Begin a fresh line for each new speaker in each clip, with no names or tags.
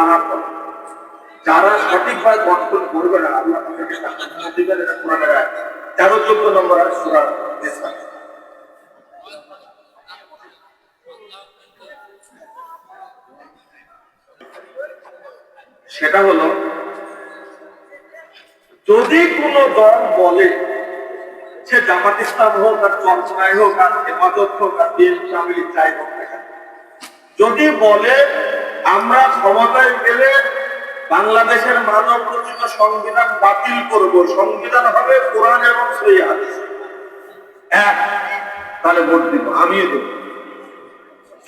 খারাপ যারা সঠিকভাবে করবে না, আল্লাহ তাদেরকে দিবেন, এটা তেরো চোদ্দ নম্বর সেটা হলো, যদি কোন দল বলে সে জামাত ইসলাম হোক আর চর্চায় হোক আর হেফাজত হোক আর বিএনপি যাই হোক যদি বলে আমরা ক্ষমতায় গেলে বাংলাদেশের মানব রচিত সংবিধান বাতিল করব। সংবিধান হবে কোরআন এবং সহি হাদিস। এক তাহলে ভোট দিব আমিও দেব।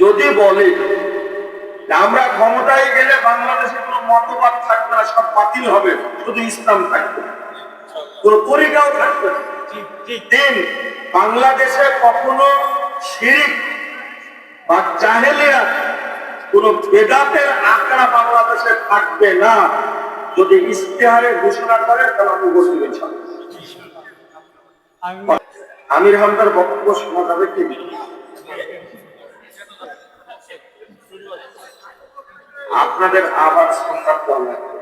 যদি বলে আমরা ক্ষমতায় গেলে বাংলাদেশে কোনো মতবাদ থাকবে না সব বাতিল হবে শুধু ইসলাম থাকবে। কোন তরিকাও থাকবে না। তিন বাংলাদেশে কখনো শিরিক বা জাহেলিয়া কোন বেদাতের আঁকড়া বাংলাদেশে থাকবে না। যদি ইশতেহারে ঘোষণা করে, তাহলে আমি বসে গেছি। আমির হামদার বক্তব্য শোনা যাবে কি আপনাদের আবার সংবাদ দেওয়া লাগবে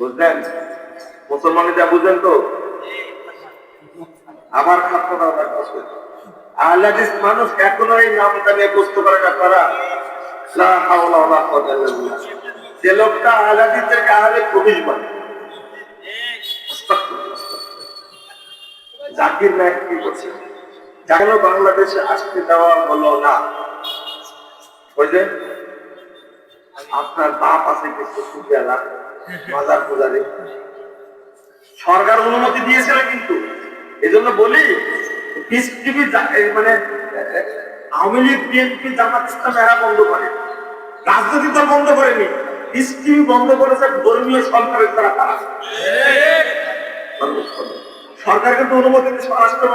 বুঝলেন? মুসলমানে যা বুঝলেন তো? আবার খাদ্য দেওয়া লাগবে আহলাদিস মানুষ এখনও এই নামটা নিয়ে বুঝতে পারে না তারা। যে লোকটা আহলাদিসদেরকে আহলে পুলিশ বলে। জাকির নায়ক কি করছে কেন বাংলাদেশে আসতে দেওয়া হলো না। ওই আপনার বাপ আছে কিছু সুবিয়ালা মাজার পূজারি। সরকার অনুমতি দিয়েছিল কিন্তু? এজন্য বলি পিস টিভি মানে আওয়ামী লীগ বিএনপি জামাত ইসলাম এরা বন্ধ করে। রাজনীতি দল বন্ধ করেনি। পিস টিভি বন্ধ করেছে ধর্মীয় সরকারের তারা। তারা সরকার কিন্তু অনুমতি দিচ্ছে স্বরাষ্ট্র